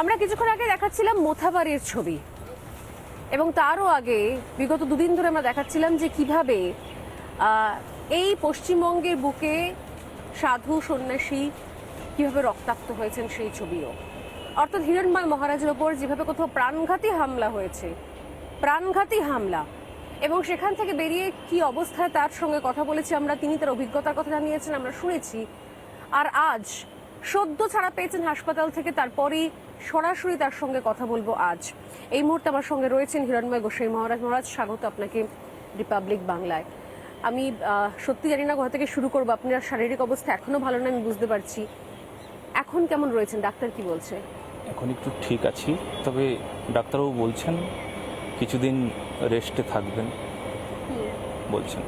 আমরা কিছুক্ষণ আগে দেখাচ্ছিলাম মোথাবাড়ির ছবি। এবং তারও আগে বিগত দুদিন ধরে আমরা দেখাচ্ছিলাম যে কীভাবে এই পশ্চিমবঙ্গের বুকে সাধু সন্ন্যাসী কীভাবে রক্তাক্ত হয়েছেন সেই ছবিও। অর্থাৎ হিরণমাল মহারাজের ওপর যেভাবে কোথাও প্রাণঘাতী হামলা হয়েছে, প্রাণঘাতী হামলা, এবং সেখান থেকে বেরিয়ে কি অবস্থায় তার সঙ্গে কথা বলেছি আমরা, তিনি তার অভিজ্ঞতার কথা জানিয়েছেন, আমরা শুনেছি। আর আজ সদ্য ছাড়া পেয়েছেন হাসপাতাল থেকে তারপরেই সরাসরি তার সঙ্গে কথা বলব আজ। এই মুহূর্তে আমার সঙ্গে রয়েছেন হিরণময় গোসাই মহারাজ। মহারাজ স্বাগত আপনাকে রিপাবলিক বাংলায়। আমি সত্যি জানি না কোথা থেকে শুরু করব। আপনার শারীরিক অবস্থা এখনও ভালো না আমি বুঝতে পারছি। এখন কেমন রয়েছেন? ডাক্তার কি বলছে? এখন একটু ঠিক আছি তবে ডাক্তারবাবু বলছেন কিছুদিন রেস্টে থাকবেন। বলছেন।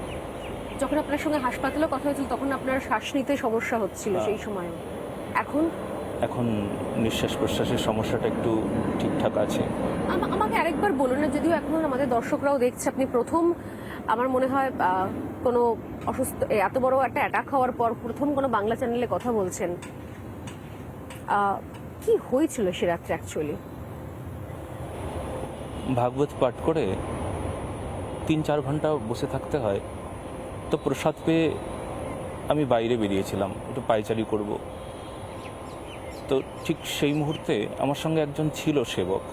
যখন আপনার সঙ্গে হাসপাতালে কথা হয়েছিল তখন আপনার শ্বাস নিতে সমস্যা হচ্ছিল সেই সময় এখন? এখন নিঃশ্বাস প্রশ্বাসের সমস্যাটা একটু ঠিকঠাক আছে। আমা- আমাকে আরেকবার বলুন না যদিও এখন আমাদের দর্শকরাও দেখছে আপনি প্রথম আমার মনে হয় কোনো অসুস্থ এত বড় একটা অ্যাটাক হওয়ার পর প্রথম কোনো বাংলা চ্যানেলে কথা বলছেন। কি হয়েছিল সে রাত্রে অ্যাকচুয়ালি ভাগবত পাঠ করে তিন চার ঘণ্টা বসে থাকতে হয়। তো প্রসাদ পেয়ে আমি বাইরে বেরিয়েছিলাম একটু পাইচারি করব। তো ঠিক সেই মুহূর্তে আমার সঙ্গে একজন ছিল সেবক।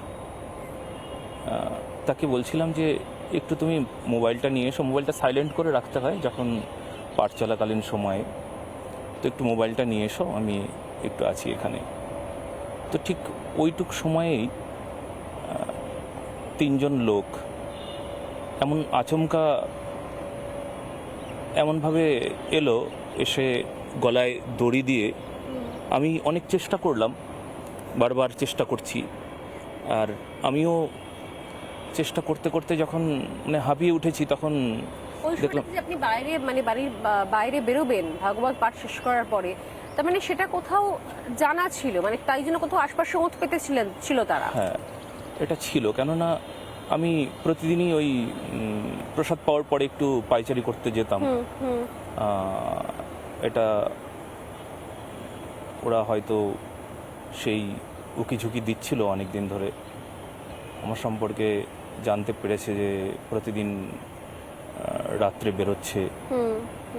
তাকে বলছিলাম যে, একটু তুমি মোবাইলটা নিয়ে এসো, মোবাইলটা সাইলেন্ট করে রাখতে হয় যখন পাঠ চলাকালীন সময়ে। তো একটু মোবাইলটা নিয়ে এসো, আমি একটু আছি এখানে। তো ঠিক ওইটুক সময়েই তিনজন লোক এমন আচমকা এমনভাবে এলো, এসে গলায় দড়ি দিয়ে আমি অনেক চেষ্টা করলাম বারবার চেষ্টা করছি। আর আমিও চেষ্টা করতে করতে যখন মানে হাঁপিয়ে উঠেছি তখন দেখলাম আপনি বাইরে মানে বাড়ির বাইরে বেরোবেন ভাগবত পাঠ শেষ করার পরে। তার মানে সেটা কোথাও জানা ছিল মানে তাই জন্য কোথাও আশপাশে মত পেতেছিলেন ছিল তারা? হ্যাঁ এটা ছিল। কেননা আমি প্রতিদিনই ওই প্রসাদ পাওয়ার পরে একটু পাইচারি করতে যেতাম। এটা ওরা হয়তো সেই উকি ঝুঁকি দিচ্ছিল অনেক দিন ধরে। আমার সম্পর্কে জানতে পেরেছে যে প্রতিদিন রাত্রে বেরোচ্ছে।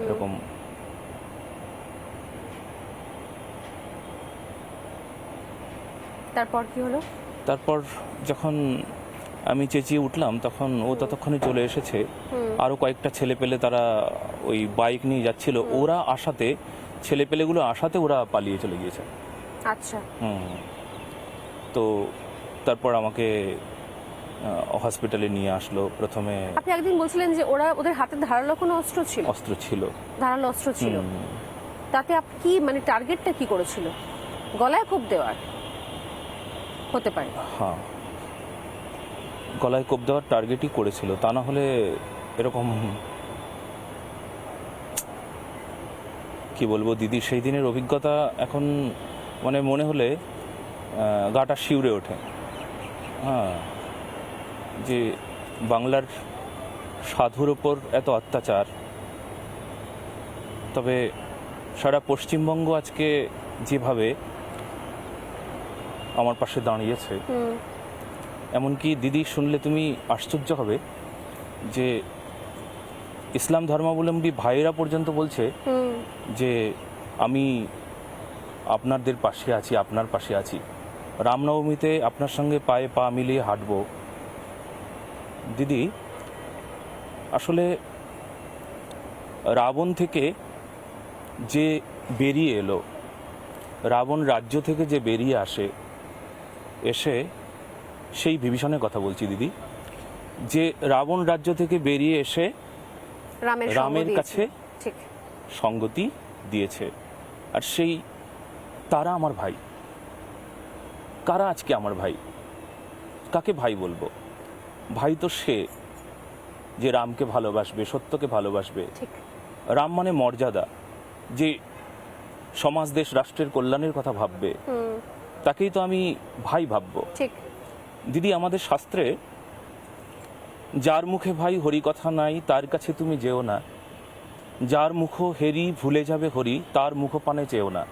এরকম। তারপর কি হলো? তারপর যখন আমি চেঁচিয়ে উঠলাম তখন ও ততক্ষণে চলে এসেছে। আরও কয়েকটা ছেলে পেলে তারা ওই বাইক নিয়ে যাচ্ছিল। ওরা আসাতে ছেলে পেলেগুলো আসাতে ওরা পালিয়ে চলে গিয়েছে। আচ্ছা। হুম। তো তারপর আমাকে হসপিটালে নিয়ে আসলো। প্রথমে আপনি একদিন বলছিলেন যে ওরা ওদের হাতে ধারালো কোনো অস্ত্র ছিল? অস্ত্র ছিল। ধারালো অস্ত্র ছিল। তাতে আপনি কি মানে টার্গেটটা কি করেছিল? গলায় কোপ দেওয়ার? হতে পারে। হ্যাঁ। গলায় কোপ দেওয়ার টার্গেটই করেছিল। তা না হলে এরকম কি বলব দিদি সেই দিনের অভিজ্ঞতা এখন মানে মনে হলে গাটা শিউরে ওঠে। হ্যাঁ যে বাংলার সাধুর ওপর এত অত্যাচার। তবে সারা পশ্চিমবঙ্গ আজকে যেভাবে আমার পাশে দাঁড়িয়েছে এমনকি দিদি শুনলে তুমি আশ্চর্য হবে যে ইসলাম ধর্মাবলম্বী ভাইয়েরা পর্যন্ত বলছে যে আমি আপনাদের পাশে আছি আপনার পাশে আছি। রামনবমীতে আপনার সঙ্গে পায়ে পা মিলিয়ে হাঁটবো। দিদি আসলে রাবণ থেকে যে বেরিয়ে এলো রাবণ রাজ্য থেকে যে বেরিয়ে আসে এসে সেই বিভীষণের কথা বলছি দিদি। যে রাবণ রাজ্য থেকে বেরিয়ে এসে রামের। কাছে সঙ্গতি দিয়েছে। আর সেই তারা আমার ভাই। কারা আজকে আমার ভাই? কাকে ভাই বলব? ভাই তো সে যে রামকে ভালোবাসবে সত্যকে ভালোবাসবে। রাম মানে মর্যাদা। যে সমাজ দেশ রাষ্ট্রের কল্যাণের কথা ভাববে তাকেই তো আমি ভাই ভাববো। দিদি আমাদের শাস্ত্রে যার মুখে ভাই হরি কথা নাই তার কাছে তুমি যেও না। যার মুখ হেরি ভুলে যাবে হরি তার মুখ পানে চেও না।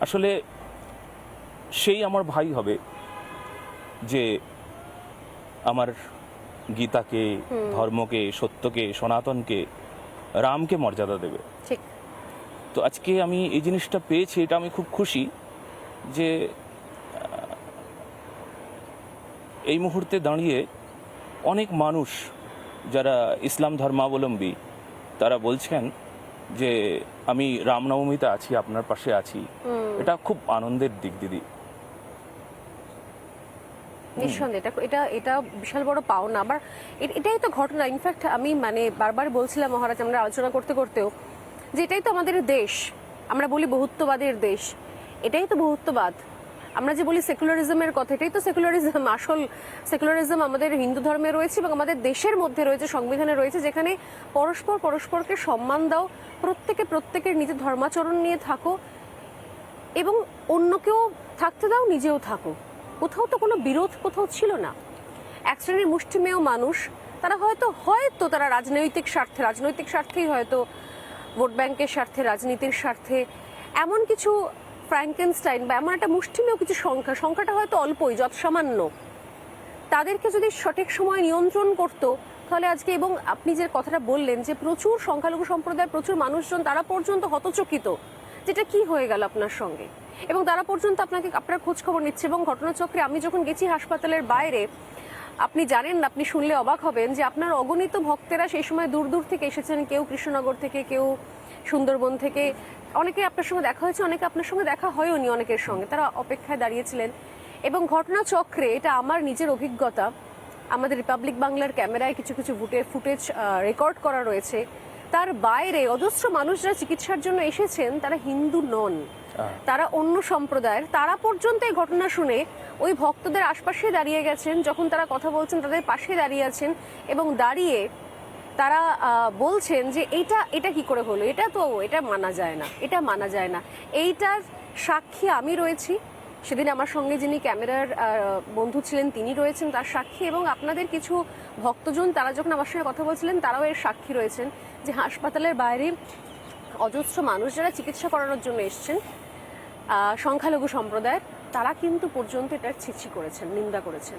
আসলে সেই আমার ভাই হবে যে আমার গীতাকে ধর্মকে সত্যকে সনাতনকে রামকে মর্যাদা দেবে। ঠিক। তো আজকে আমি এই জিনিসটা পেয়েছি এটা আমি খুব খুশি যে এই মুহূর্তে দাঁড়িয়ে অনেক মানুষ যারা ইসলাম ধর্মাবলম্বী তারা বলছেন যে আমি রামনবমীতে আছি আপনার পাশে আছি। এটা খুব আনন্দের দিক দিদি। নিঃসন্দেহে এটা এটা এটা বিশাল বড় পাওনা। আবার এটাই তো ঘটনা। ইনফ্যাক্ট আমি মানে বারবার বলছিলাম মহারাজ আমরা আলোচনা করতে করতেও যে এটাই তো আমাদের দেশ। আমরা বলি বহুত্ববাদের দেশ। এটাই তো বহুত্ববাদ। আমরা যে বলি সেকুলারিজমের কথা এটাই তো সেকুলারিজম আসল সেকুলারিজম আমাদের হিন্দু ধর্মে রয়েছে এবং আমাদের দেশের মধ্যে রয়েছে, সংবিধানে রয়েছে, যেখানে পরস্পর পরস্পরকে সম্মান দাও, প্রত্যেকে প্রত্যেকের নিজের ধর্মাচরণ নিয়ে থাকো এবং অন্যকেও থাকতে দাও, নিজেও থাকো। কোথাও তো কোনো বিরোধ কোথাও ছিল না। এক শ্রেণির মুষ্টিমেয় মানুষ, তারা হয়তো হয়তো তারা রাজনৈতিক স্বার্থে, রাজনৈতিক স্বার্থেই হয়তো ভোট ব্যাংকের স্বার্থে, রাজনীতির স্বার্থে এমন কিছু ফ্র্যাঙ্কেনস্টাইন বা এমন একটা মুষ্টিমেয় কিছু সংখ্যা, সংখ্যাটা হয়তো অল্পই, যৎসামান্য। তাদেরকে যদি সঠিক সময় নিয়ন্ত্রণ করতো, তাহলে আজকে এবং আপনি যে কথাটা বললেন যে প্রচুর সংখ্যালঘু সম্প্রদায়ের প্রচুর মানুষজন তারা পর্যন্ত হতচকিত, যেটা কি হয়ে গেল আপনার সঙ্গে? এবং তারা পর্যন্ত আপনাকে, আপনার খোঁজ খবর নিচ্ছে এবং ঘটনাচক্রে আমি যখন গেছি হাসপাতালের বাইরে, আপনি জানেন, আপনি শুনলে অবাক হবেন যে আপনার অগণিত ভক্তেরা সেই সময় দূর দূর থেকে এসেছেন, কেউ কৃষ্ণনগর থেকে, কেউ সুন্দরবন থেকে অনেকে আপনার সঙ্গে দেখা হয়েছে অনেকে আপনার সঙ্গে দেখা হয়ওনি অনেকের সঙ্গে। তারা অপেক্ষায় দাঁড়িয়েছিলেন। এবং ঘটনাচক্রে এটা আমার নিজের অভিজ্ঞতা আমাদের রিপাবলিক বাংলার ক্যামেরায় কিছু কিছু ফুটে ফুটেজ রেকর্ড করা রয়েছে। তার বাইরে অজস্র মানুষ যারা চিকিৎসার জন্য এসেছেন তারা হিন্দু নন। তারা অন্য সম্প্রদায়ের। তারা পর্যন্ত এই ঘটনা শুনে ওই ভক্তদের আশপাশে দাঁড়িয়ে গেছেন যখন তারা কথা বলছেন তাদের পাশে দাঁড়িয়ে আছেন এবং দাঁড়িয়ে তারা বলছেন যে এটা এটা কি করে হলো? এটা তো, এটা মানা যায় না। এটা মানা যায় না। এইটার সাক্ষী আমি রয়েছি। সেদিন আমার সঙ্গে যিনি ক্যামেরার বন্ধু ছিলেন তিনি রয়েছেন তার সাক্ষী এবং আপনাদের কিছু ভক্তজন তারা যখন আমার সঙ্গে কথা বলছিলেন তারাও এর সাক্ষী রয়েছেন যে হাসপাতালের বাইরে অজস্র মানুষ যারা চিকিৎসা করানোর জন্য এসছেন সংখ্যালঘু সম্প্রদায়ের, তারা কিন্তু পর্যন্ত এটার ছিছি করেছেন, নিন্দা করেছেন।